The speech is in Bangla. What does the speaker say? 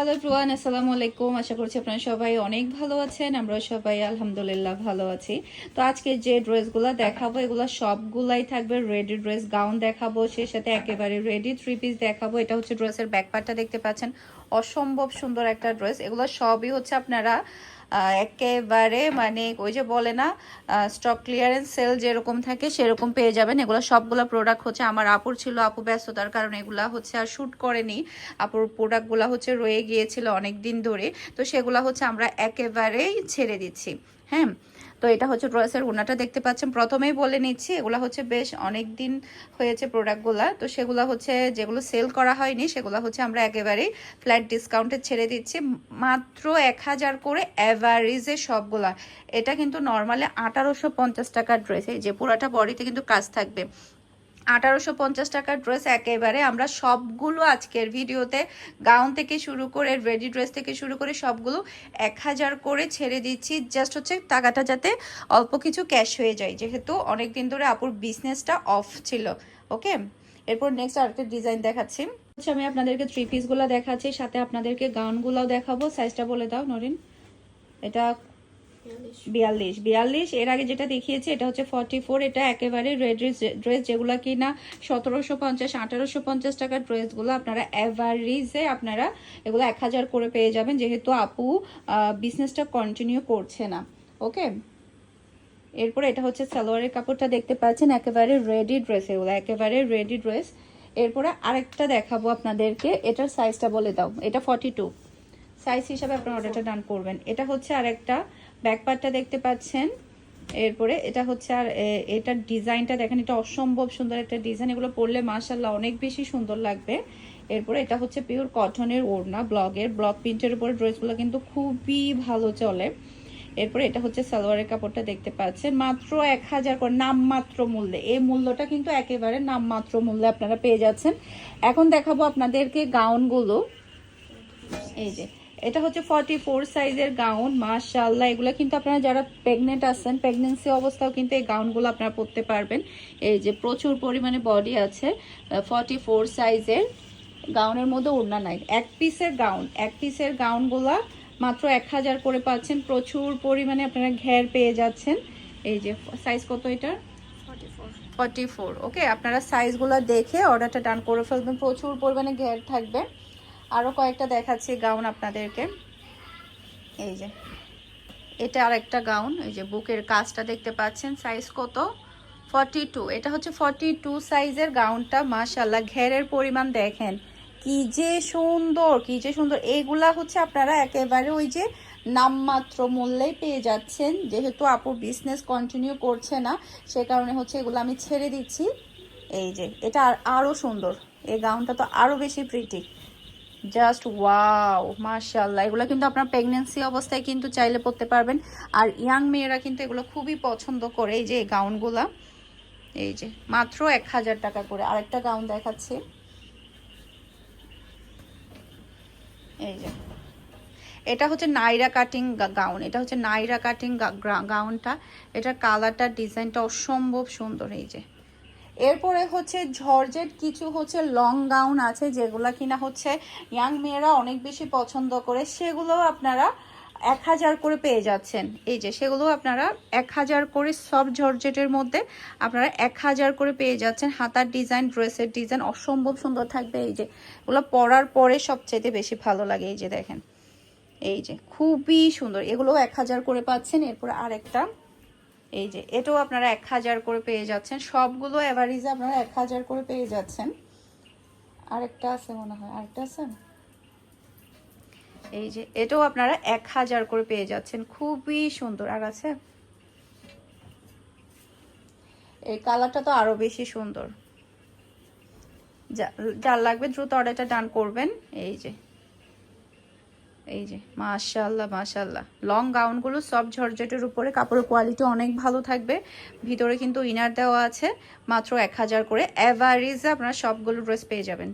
হ্যালো প্রুয়ান আসসালামু আলাইকুম আশা করছি আপনারা সবাই অনেক ভালো আছেন। আমরা সবাই আলহামদুলিল্লাহ ভালো আছি। তো আজকে যে ড্রেসগুলো দেখাবো, এগুলো সবগুলাই থাকবে রেডি ড্রেস গাউন দেখাবো, সেই সাথে একেবারে রেডি থ্রি পিস দেখাবো। এটা হচ্ছে ড্রেসের ব্যাকপারটা দেখতে পাচ্ছেন। অসম্ভব সুন্দর একটা ড্রেস। এগুলো সবই হচ্ছে আপনারা একেবারে মানে ওই যে বলে না স্টক ক্লিয়ারেন্স সেল যেরকম থাকে সেরকম পেয়ে যাবেন। এগুলো সবগুলো প্রোডাক্ট হচ্ছে আমার আপুর ছিল আপু ব্যস্ততার কারণে এগুলো হচ্ছে আর শ্যুট করেনি। আপুর প্রোডাক্টগুলো হচ্ছে রয়ে গিয়েছিল অনেক দিন ধরে। তো সেগুলো হচ্ছে আমরা একেবারেই ছেড়ে দিচ্ছি। হ্যাঁ? তো এটা হচ্ছে ড্রেসের ওনাটা দেখতে পাচ্ছেন। প্রথমেই বলে নিচ্ছি, এগুলো হচ্ছে বেশ অনেক দিন হয়েছে প্রোডাক্টগুলা। তো সেগুলো হচ্ছে যেগুলো সেল করা হয়নি, সেগুলো হচ্ছে আমরা একেবারেই ফ্ল্যাট ডিসকাউন্টে ছেড়ে দিচ্ছি। মাত্র এক হাজার করে অ্যাভারেজে সবগুলা। এটা কিন্তু নর্মালি আঠারোশো পঞ্চাশ টাকার ড্রেস এই যে পুরাটা বডিতে কিন্তু কাজ থাকবে। আঠারোশো পঞ্চাশ টাকার ড্রেস একেবারে আমরা সবগুলো আজকের ভিডিওতে গাউন থেকে শুরু করে রেডি ড্রেস থেকে শুরু করে সবগুলো এক হাজার করে ছেড়ে দিচ্ছি। জাস্ট হচ্ছে টাকাটা যাতে অল্প কিছু ক্যাশ হয়ে যায়। যেহেতু অনেক দিন ধরে আপুর বিজনেসটা অফ ছিল। ওকে এরপর নেক্সট আরেকটা ডিজাইন দেখাচ্ছি। হচ্ছে আমি আপনাদেরকে থ্রি পিসগুলো দেখাচ্ছি, সাথে আপনাদেরকে গাউনগুলোও দেখাবো। সাইজটা বলে দাও, নরিন। এটা বিয়াল্লিশ। বিয়াল্লিশ। এর আগে যেটা দেখিয়েছি, এটা হচ্ছে ফর্টি ফোর এটা একেবারে রেড ড্রেস যেগুলো সতেরোশো পঞ্চাশ, আঠারোশো পঞ্চাশ টাকার ড্রেসগুলো আপনারা অ্যাভারেজে আপনারা এগুলো এক হাজার করে পেয়ে যাবেন, যেহেতু আপু বিজনেসটা কন্টিনিউ করছে না। ওকে? এরপরে এটা হচ্ছে সালোয়ারের কাপড়টা দেখতে পাচ্ছেন, একেবারে রেডি ড্রেস এগুলো, একেবারে রেডি ড্রেস এরপরে আরেকটা দেখাবো আপনাদেরকে, এটার সাইজটা বলে দাও, এটা ফর্টি টু সাইজ হিসাবে আপনার অর্ডারটা ডান করবেন। এটা হচ্ছে আরেকটা ব্যাকপার্টটা দেখতে পাচ্ছেন। এরপরে এটা হচ্ছে আর এটার ডিজাইনটা দেখেন, এটা অসম্ভব সুন্দর একটা ডিজাইন। এগুলো পরলে মার্শাল্লাহ অনেক বেশি সুন্দর লাগবে। এরপরে এটা হচ্ছে পিওর কটনের ওড়না ব্লগের ব্লক প্রিন্টের উপরে ড্রেসগুলো কিন্তু খুবই ভালো চলে। এরপরে এটা হচ্ছে সালোয়ারের কাপড়টা দেখতে পাচ্ছেন। মাত্র এক হাজার করে, নামমাত্র মূল্যে। এই মূল্যটা কিন্তু একেবারে নামমাত্র মূল্যে আপনারা পেয়ে যাচ্ছেন। এখন দেখাবো আপনাদেরকে গাউনগুলো। এই যে এটা হচ্ছে ফর্টি ফোর সাইজের গাউন মাশাল্লাহ এগুলো কিন্তু আপনারা যারা প্রেগনেন্ট আছেন প্রেগনেন্সি অবস্থাও কিন্তু এই গাউনগুলো আপনারা পরতে পারবেন। এই যে প্রচুর পরিমাণে বডি আছে ফর্টি ফোর সাইজের গাউনের মধ্যে ওড়না নাই। এক পিসের গাউন এক পিসের গাউনগুলা মাত্র এক হাজার করে পাচ্ছেন। প্রচুর পরিমাণে আপনারা ঘের পেয়ে যাচ্ছেন। এই যে সাইজ কত এটার? ফর্টি ফোর ওকে আপনারা সাইজগুলো দেখে অর্ডারটা ডান করে ফেলবেন। প্রচুর পরিমাণে ঘের থাকবে। আরও কয়েকটা দেখাচ্ছি গাউন আপনাদেরকে। এই যে, এটা আর একটা গাউন, এই যে বুকের কাজটা দেখতে পাচ্ছেন সাইজ কত? ফর্টি টু এটা হচ্ছে ফর্টি টু সাইজের গাউনটা মাশাল্লাহ ঘেরের পরিমাণ দেখেন। কি যে সুন্দর, কি যে সুন্দর। এইগুলা হচ্ছে আপনারা একেবারে ওই যে নামমাত্র মূল্যেই পেয়ে যাচ্ছেন। যেহেতু আপু বিজনেস কন্টিনিউ করছে না, সে কারণে হচ্ছে এগুলো আমি ছেড়ে দিচ্ছি। এই যে, এটা আর আরও সুন্দর। এই গাউনটা তো আরও বেশি প্রিটি জাস্ট ওয়াও মাশাল্লাহ এগুলো কিন্তু আপনার প্রেগনেন্সি অবস্থায় কিন্তু চাইলে পরতে পারবেন। আর ইয়াং মেয়েরা কিন্তু এগুলো খুবই পছন্দ করে, এই যে গাউনগুলা এই যে, মাত্র এক হাজার টাকা করে। আরেকটা গাউন দেখাচ্ছি। এই যে, এটা হচ্ছে নাইরা কাটিং গাউন এটা হচ্ছে নাইরা কাটিং গাউনটা এটার কালারটা ডিজাইনটা অসম্ভব সুন্দর, এই যে। এরপরে হচ্ছে জর্জেট কিছু হচ্ছে লং গাউন আছে, যেগুলা কিনা হচ্ছে ইয়াং মেয়েরা অনেক বেশি পছন্দ করে। সেগুলো আপনারা এক হাজার করে পেয়ে যাচ্ছেন। এই যে সেগুলো আপনারা এক হাজার করে সব জর্জেটের মধ্যে আপনারা এক হাজার করে পেয়ে যাচ্ছেন। হাতার ডিজাইন ড্রেসের ডিজাইন অসম্ভব সুন্দর থাকবে। এই যে, এগুলো পরার পরে সবচেয়ে বেশি ভালো লাগে। এই যে দেখেন, এই যে, খুবই সুন্দর। এগুলো এক হাজার করে পাচ্ছেন। এরপরে আরেকটা এই যে, এটাও আপনারা এক হাজার করে পেয়ে যাচ্ছেন। সবগুলো অ্যাভারেজে আপনারা এক হাজার করে পেয়ে যাচ্ছেন। আরেকটা আছে মনে হয়, আরেকটা আছে এই যে, এটাও আপনারা এক হাজার করে পেয়ে যাচ্ছেন। খুবই সুন্দর। আর আছে? এই কালারটা তো আরও বেশি সুন্দর। যা- যার লাগবে দ্রুত অর্ডারটা ডান করবেন। এই যে এই যে মাশাল্লাহ মাশাল্লাহ লং গাউনগুলো সব ঝরঝটের উপরে, কাপড়ের কোয়ালিটি অনেক ভালো থাকবে। ভিতরে কিন্তু ইনার দেওয়া আছে, মাত্র এক হাজার করে। অ্যাভারেজে আপনারা সবগুলো ড্রেস পেয়ে যাবেন।